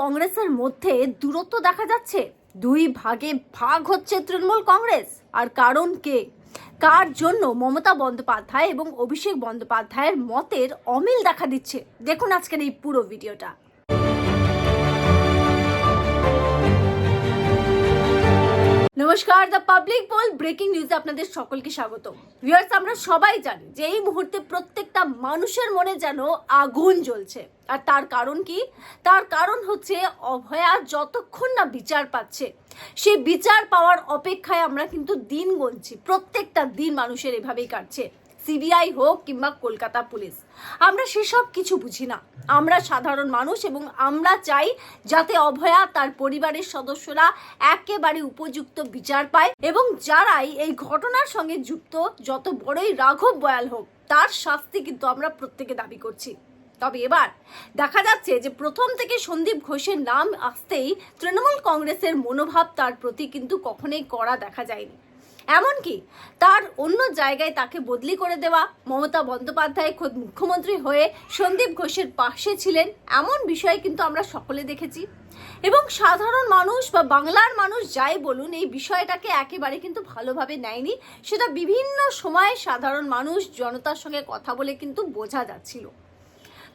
কংগ্রেসের মধ্যে দূরত্ব দেখা যাচ্ছে। দুই ভাগে ভাগ হচ্ছে তৃণমূল কংগ্রেস। আর কারণ কে? কার জন্য মমতা বন্দ্যোপাধ্যায় এবং অভিষেক বন্দ্যোপাধ্যায়ের মতের অমিল দেখা দিচ্ছে? দেখুন আজকের এই পুরো ভিডিওটা। নমস্কার দ্য পাবলিক পোল ব্রেকিং নিউজে আপনাদের সকলকে স্বাগত ভিউয়ার্স আমরা সবাই জানি যে এই মুহূর্তে প্রত্যেকটা মানুষের মনে যেন আগুন জ্বলছে। আর তার কারণ কি? তার কারণ হচ্ছে অভয়া যতক্ষণ না বিচার পাচ্ছে, সে বিচার পাওয়ার অপেক্ষায় আমরা কিন্তু দিন গুনছি। প্রত্যেকটা দিন মানুষের এভাবেই কাটছে। সিবিআই হোক কিংবা কলকাতা পুলিশ, আমরা সেসব কিছু বুঝি না। আমরা সাধারণ মানুষ এবং আমরা চাই যাতে অভয়া তার পরিবারের সদস্যরা একেবারে উপযুক্ত বিচার পায় এবং যারাই এই ঘটনার সঙ্গে যুক্ত, যত বড়ই রাঘব বয়াল হোক, তার শাস্তি কিন্তু আমরা প্রত্যেকে দাবি করছি। তবে এবার দেখা যাচ্ছে যে প্রথম থেকে সন্দীপ ঘোষের নাম আসতেই তৃণমূল কংগ্রেসের মনোভাব তার প্রতি কিন্তু কখনোই করা দেখা যায়নি। এমনকি তার অন্য জায়গায় তাকে বদলি করে দেওয়া মমতা বন্দ্যোপাধ্যায় খোদ মুখ্যমন্ত্রী হয়ে সন্দীপ ঘোষের পাশে ছিলেন, এমন বিষয় কিন্তু আমরা সকলে দেখেছি। এবং সাধারণ মানুষ বা বাংলার মানুষ যাই বলুন, এই বিষয়টাকে একেবারে কিন্তু ভালোভাবে নেয়নি। সেটা বিভিন্ন সময়ে সাধারণ মানুষ জনতার সঙ্গে কথা বলে কিন্তু বোঝা যাচ্ছিল।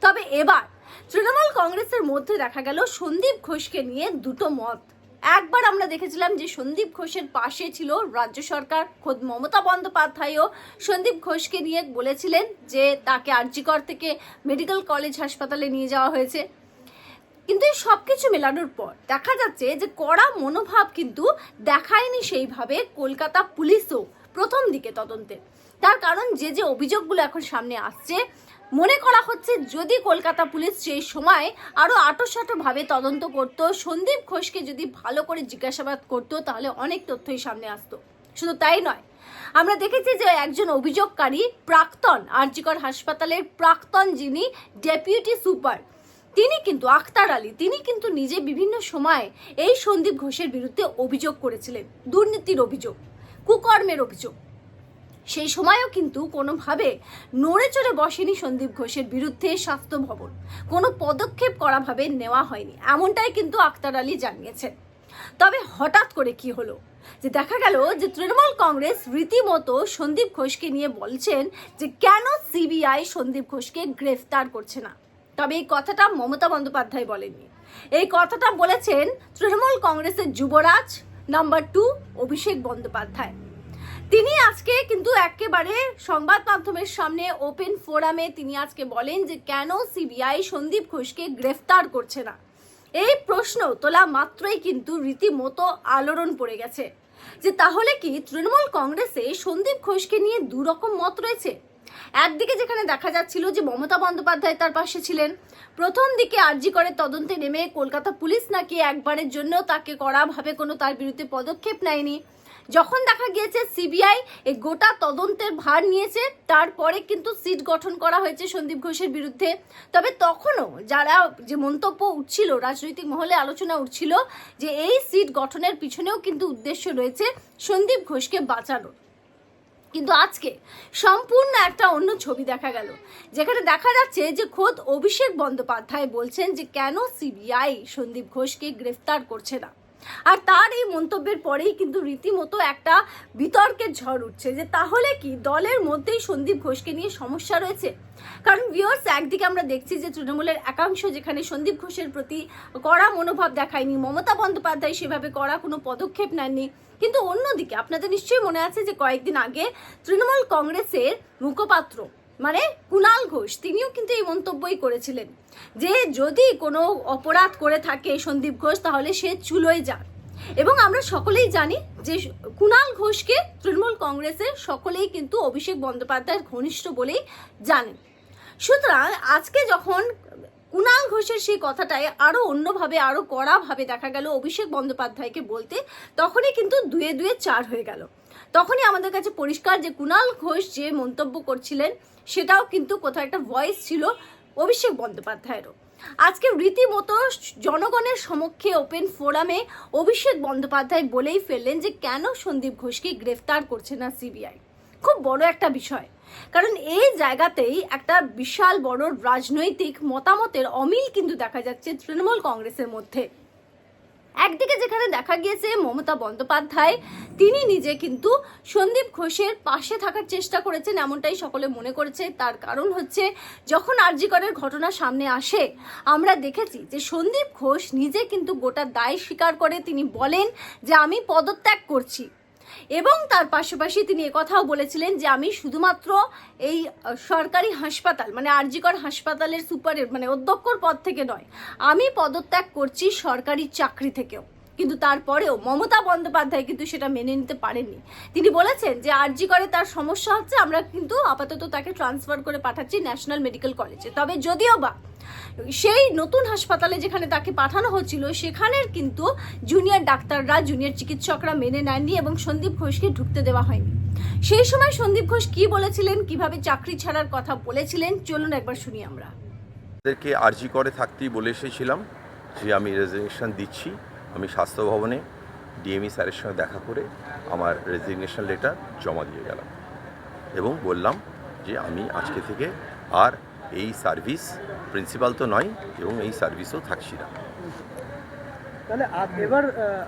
তবে এবার তৃণমূল কংগ্রেসের মধ্যে দেখা গেল সন্দীপ ঘোষকে নিয়ে দুটো মত। একবার আমরা দেখেছিলাম যে সন্দীপ ঘোষের পাশে ছিল রাজ্য সরকার, খোদ মমতা বন্দ্যোপাধ্যায়ও। সন্দীপ ঘোষকে নিয়ে বলেছিলেন যে তাকে আরজিকর থেকে মেডিকেল কলেজ হাসপাতালে নিয়ে যাওয়া হয়েছে। কিন্তু এই সব কিছু মেলানোর পর দেখা যাচ্ছে যে কড়া মনোভাব কিন্তু দেখায়নি সেইভাবে কলকাতা পুলিশও প্রথম দিকে তদন্তে। তার কারণ যে যে অভিযোগগুলো এখন সামনে আসছে মনে করা হচ্ছে যদি কলকাতা পুলিশ সেই সময় আরও আটোসাটো ভাবে তদন্ত করত, সন্দীপ ঘোষকে যদি ভালো করে জিজ্ঞাসাবাদ করতো, তাহলে অনেক তথ্যই সামনে আসতো। শুধু তাই নয়, আমরা দেখেছি যে একজন অভিযোগকারী প্রাক্তন আরজিকর হাসপাতালের প্রাক্তন যিনি ডেপুটি সুপার, তিনি কিন্তু আখতার আলী, তিনি কিন্তু নিজে বিভিন্ন সময় এই সন্দীপ ঘোষের বিরুদ্ধে অভিযোগ করেছিলেন, দুর্নীতির অভিযোগ, কুকর্মের অভিযোগ। সেই সময়ও কিন্তু কোনোভাবে নড়ে চড়ে বসেনি সন্দীপ ঘোষের বিরুদ্ধে স্বাস্থ্য ভবন। কোনো পদক্ষেপ করাভাবে নেওয়া হয়নি, এমনটাই কিন্তু আক্তার আলী জানিয়েছেন। তবে হঠাৎ করে কি হলো? যে দেখা গেল যে তৃণমূল কংগ্রেস রীতিমতো সন্দীপ ঘোষকে নিয়ে বলছেন যে কেন সিবিআই সন্দীপ ঘোষকে গ্রেফতার করছে না। তবে এই কথাটা মমতা বন্দ্যোপাধ্যায় বলেননি। এই কথাটা বলেছেন তৃণমূল কংগ্রেসের যুবরাজ, নাম্বার টু অভিষেক বন্দ্যোপাধ্যায়। তিনি আজকে কিন্তু একেবারে সংবাদ মাধ্যমের সামনে ওপেন ফোরামে তিনি আজকে বলেন যে কেন সিবিআই সন্দীপ ঘোষকে গ্রেফতার করছে না। এই প্রশ্ন তোলা মাত্রই কিন্তু রীতিমতো আলোড়ন পড়ে গেছে। যে তাহলে কি তৃণমূল কংগ্রেসে সন্দীপ ঘোষকে নিয়ে দুরকম মত রয়েছে? একদিকে যেখানে দেখা যাচ্ছিল যে মমতা বন্দ্যোপাধ্যায় তার পাশে ছিলেন। প্রথম দিকে আরজি করে তদন্তে নেমে কলকাতা পুলিশ নাকি একবারের জন্য তাকে কড়াভাবে কোনো তার বিরুদ্ধে পদক্ষেপ নেয়নি। যখন দেখা গিয়েছে সিবিআই এই গোটা তদন্তের ভার নিয়েছে, তারপরে কিন্তু সিট গঠন করা হয়েছে সন্দীপ ঘোষের বিরুদ্ধে। তবে তখনও যারা যে মন্তব্য উঠছিল, রাজনৈতিক মহলে আলোচনা উঠছিল যে এই সিট গঠনের পিছনেও কিন্তু উদ্দেশ্য রয়েছে সন্দীপ ঘোষকে বাঁচানোর। কিন্তু আজকে সম্পূর্ণ একটা অন্য ছবি দেখা গেল, যেখানে দেখা যাচ্ছে যে খোদ অভিষেক বন্দ্যোপাধ্যায় বলছেন যে কেন সিবিআই সন্দীপ ঘোষকে গ্রেফতার করছে না। আর তার এই মন্তব্যের পরেই কিন্তু রীতিমতো একটা বিতর্কের ঝড় উঠছে যে তাহলে কি দলের মধ্যেই সন্দীপ ঘোষকে নিয়ে সমস্যা রয়েছে? কারণ ভিওর্স একদিকে আমরা দেখছি যে তৃণমূলের একাংশ যেখানে সন্দীপ ঘোষের প্রতি কড়া মনোভাব দেখায়নি, মমতা বন্দ্যোপাধ্যায় সেভাবে কড়া কোনো পদক্ষেপ নেননি। কিন্তু অন্যদিকে আপনাদের নিশ্চয়ই মনে আছে যে কয়েকদিন আগে তৃণমূল কংগ্রেসের মুখপাত্র মানে কুণাল ঘোষ, তিনিও কিন্তু এই মন্তব্যই করেছিলেন যে যদি কোনো অপরাধ করে থাকে সন্দীপ ঘোষ, তাহলে সে চুলোয় যান এবং আমরা সকলেই জানি যে কুণাল ঘোষকে তৃণমূল কংগ্রেসের সকলেই কিন্তু অভিষেক বন্দ্যোপাধ্যায়ের ঘনিষ্ঠ বলেই জানেন। সুতরাং আজকে যখন কুণাল ঘোষের সেই কথাটাই আরও অন্যভাবে, আরও কড়াভাবে দেখা গেল অভিষেক বন্দ্যোপাধ্যায়কে বলতে, তখনই কিন্তু দুয়ে দুয়ে চার হয়ে গেল। তখনই আমাদের কাছে পরিষ্কার যে কুণাল ঘোষ যে মন্তব্য করছিলেন, সেটাও কিন্তু কোথাও একটা ভয়েস ছিল অভিষেক বন্দ্যোপাধ্যায়েরও। আজকে রীতিমতো জনগণের সমক্ষে ওপেন ফোরামে অভিষেক বন্দ্যোপাধ্যায় বলেই ফেললেন যে কেন সন্দীপ ঘোষকে গ্রেফতার করছে না সিবিআই খুব বড় একটা বিষয়। কারণ এই জায়গাতেই একটা বিশাল বড় রাজনৈতিক মতামতের অমিল কিন্তু দেখা যাচ্ছে তৃণমূল কংগ্রেসের মধ্যে। একদিকে যেখানে দেখা গিয়েছে মমতা বন্দ্যোপাধ্যায়, তিনি নিজে কিন্তু সন্দীপ ঘোষের পাশে থাকার চেষ্টা করেছেন, এমনটাই সকলে মনে করেছে। তার কারণ হচ্ছে, যখন আরজিকরের ঘটনা সামনে আসে, আমরা দেখেছি যে সন্দীপ ঘোষ নিজে কিন্তু গোটা দায় স্বীকার করে তিনি বলেন যে, আমি পদত্যাগ করছি। এবং তার পাশাপাশি তিনি একথাও বলেছিলেন যে আমি শুধুমাত্র এই সরকারি হাসপাতাল মানে আরজিকর হাসপাতালের সুপারের মানে অধ্যক্ষর পদ থেকে নয়, আমি পদত্যাগ করছি সরকারি চাকরি থেকেও। কিন্তু তারপরেও মমতা বন্দ্যোপাধ্যায় কিন্তু সেটা মেনে নিতে পারেননি। তিনি বলেছেন যে আরজি করে তার সমস্যা হচ্ছে, আমরা কিন্তু আপাতত তাকে ট্রান্সফার করে পাঠাচ্ছি ন্যাশনাল মেডিকেল কলেজে তবে যদিও বা সেই নতুন হাসপাতালে যেখানে তাকে পাঠানো হচ্ছিল, সেখানের কিন্তু জুনিয়র ডাক্তাররা জুনিয়র চিকিৎসকরা মেনে নেননি এবং সন্দীপ ঘোষকে ঢুকতে দেওয়া হয়নি। সেই সময় সন্দীপ ঘোষ কি বলেছিলেন, কীভাবে চাকরি ছাড়ার কথা বলেছিলেন, চলুন একবার শুনি আমরা। তাদেরকে আর্জি করে থাকতেই বলে এসেছিলাম যে আমি রেজিগনেশন দিচ্ছি, আমি স্বাস্থ্য ভবনে ডিএমই স্যারের সঙ্গে দেখা করে আমার রেজিগনেশন লেটার জমা দিয়ে গেলাম। এবং বললাম যে আমি আজকে থেকে আর এই সার্ভিস প্রিন্সিপাল তো নয় এবং এই সার্ভিসও থাকছি না। তাহলে এবার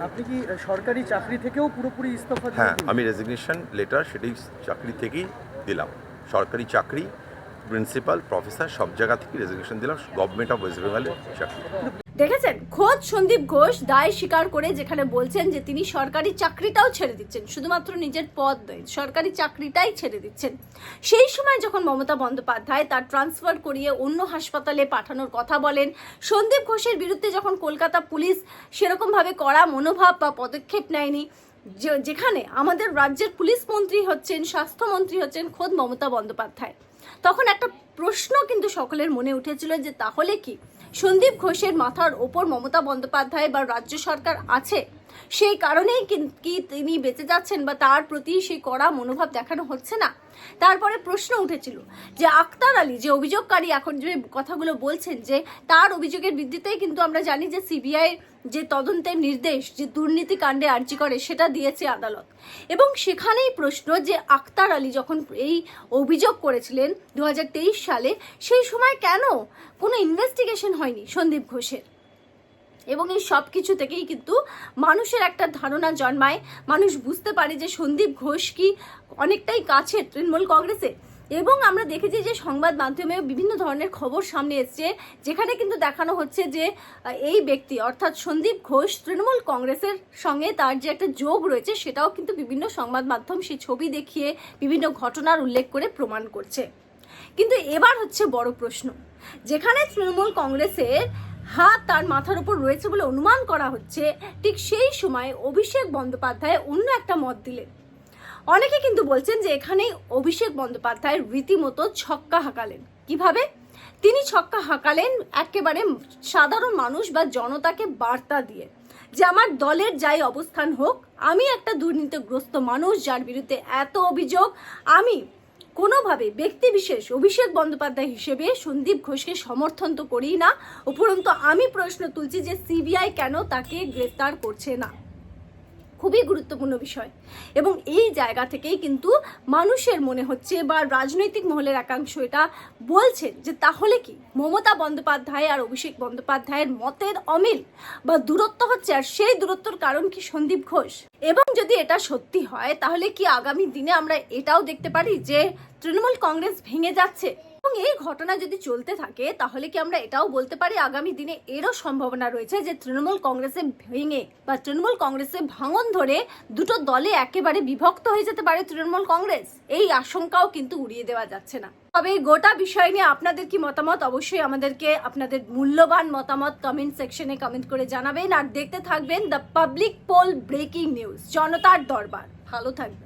আপনি কি সরকারি চাকরি থেকেও পুরোপুরি ইস্তফা হ্যাঁ আমি রেজিগনেশন লেটার সেটাই চাকরি থেকেই দিলাম। সরকারি চাকরি প্রিন্সিপাল প্রফেসর সব জায়গা থেকে রেজিগনেশন দিলাম। গভর্নমেন্ট অফ ওয়েস্ট বেঙ্গলের চাকরি। দেখেছেন? খোদ সন্দীপ ঘোষ দায় স্বীকার করে যেখানে বলছেন যে তিনি সরকারি চাকরিটাও ছেড়ে দিচ্ছেন, শুধুমাত্র নিজের পদ নয়, সরকারি চাকরিটাই ছেড়ে দিচ্ছেন। সেই সময় যখন মমতা বন্দ্যোপাধ্যায় তার ট্রান্সফার করিয়ে অন্য হাসপাতালে পাঠানোর কথা বলেন, সন্দীপ ঘোষের বিরুদ্ধে যখন কলকাতা পুলিশ সেরকমভাবে কড়া মনোভাব বা পদক্ষেপ নেয়নি যেখানে আমাদের রাজ্যের পুলিশ মন্ত্রী হচ্ছেন, স্বাস্থ্যমন্ত্রী হচ্ছেন খোদ মমতা বন্দ্যোপাধ্যায়। তখন একটা প্রশ্ন কিন্তু সকলের মনে উঠেছিল যে তাহলে কি? সন্দীপ ঘোষের মাথার ওপর মমতা বন্দ্যোপাধ্যায় বা রাজ্য সরকার আছে? সেই কারণেই কি- তিনি বেঁচে যাচ্ছেন বা তার প্রতি সেই কড়া মনোভাব দেখানো হচ্ছে না। তারপরে প্রশ্ন উঠেছিল যে আক্তার আলী যে অভিযোগকারী এখন যে কথাগুলো বলছেন যে তার অভিযোগের ভিত্তিতেই কিন্তু আমরা জানি যে সিবিআই যে তদন্তের নির্দেশ, যে দুর্নীতি কাণ্ডে আর্জি করে সেটা দিয়েছে আদালত। এবং সেখানেই প্রশ্ন যে আক্তার আলী যখন এই অভিযোগ করেছিলেন দু হাজার তেইশ সালে, সেই সময় কেন কোনো ইনভেস্টিগেশন হয়নি সন্দীপ ঘোষের? এবং এই সব কিছু থেকেই কিন্তু মানুষের একটা ধারণা জন্মায়। মানুষ বুঝতে পারে যে সন্দীপ ঘোষ কি অনেকটাই কাছে তৃণমূল কংগ্রেসে। এবং আমরা দেখেছি যে সংবাদ মাধ্যমে বিভিন্ন ধরনের খবর সামনে এসছে, যেখানে কিন্তু দেখানো হচ্ছে যে এই ব্যক্তি অর্থাৎ সন্দীপ ঘোষ তৃণমূল কংগ্রেসের সঙ্গে তার যে একটা যোগ রয়েছে, সেটাও কিন্তু বিভিন্ন সংবাদ মাধ্যম সেই ছবি দেখিয়ে বিভিন্ন ঘটনার উল্লেখ করে প্রমাণ করছে। কিন্তু এবার হচ্ছে বড় প্রশ্ন। যেখানে তৃণমূল কংগ্রেসের হাত তার মাথার উপর রয়েছে বলে অনুমান করা হচ্ছে, ঠিক সেই সময় অভিষেক বন্দ্যোপাধ্যায় অন্য একটা মত দিলেন। অনেকে কিন্তু বলছেন যে এখানেই অভিষেক বন্দ্যোপাধ্যায় রীতিমতো ছক্কা হাঁকালেন। কীভাবে? তিনি ছক্কা হাঁকালেন একেবারে সাধারণ মানুষ বা জনতাকে বার্তা দিয়ে যে আমার দলের যাই অবস্থান হোক, আমি একটা দুর্নীতিগ্রস্ত মানুষ যার বিরুদ্ধে এত অভিযোগ, আমি কোনোভাবে ব্যক্তি বিশেষ অভিষেক বন্দ্যোপাধ্যায় হিসেবে সন্দীপ ঘোষকে সমর্থন তো করি না। উপরন্তু আমি প্রশ্ন তুলছি যে সিবিআই কেন তাকে গ্রেফতার করছে না? খুবই গুরুত্বপূর্ণ বিষয়। এবং এই জায়গা থেকেই কিন্তু মানুষের মনে হচ্ছে বা রাজনৈতিক মহলের একাংশ এটা বলছেন যে তাহলে কি মমতা বন্দ্যোপাধ্যায় আর অভিষেক বন্দ্যোপাধ্যায়ের মতের অমিল বা দূরত্ব হচ্ছে আর সেই দূরত্বর কারণ কি সন্দীপ ঘোষ? এবং যদি এটা সত্যি হয় তাহলে কি আগামী দিনে আমরা এটাও দেখতে পারি যে তৃণমূল কংগ্রেস ভেঙে যাচ্ছে? এবং এই ঘটনা যদি চলতে থাকে, তাহলে কি আমরা এটাও বলতে পারি আগামী দিনে এরও সম্ভাবনা রয়েছে যে তৃণমূল কংগ্রেসে ভেঙে বা তৃণমূল কংগ্রেসে ভাঙন ধরে দুটো দলে একেবারে বিভক্ত হয়ে যেতে পারে তৃণমূল কংগ্রেস? এই আশঙ্কাও কিন্তু উড়িয়ে দেওয়া যাচ্ছে না। তবে এই গোটা বিষয় নিয়ে আপনাদের কি মতামত? অবশ্যই আমাদেরকে আপনাদের মূল্যবান মতামত কমেন্ট সেকশনে কমেন্ট করে জানাবেন। আর দেখতে থাকবেন the public poll breaking news জনতার দরবার। ভালো থাকবেন।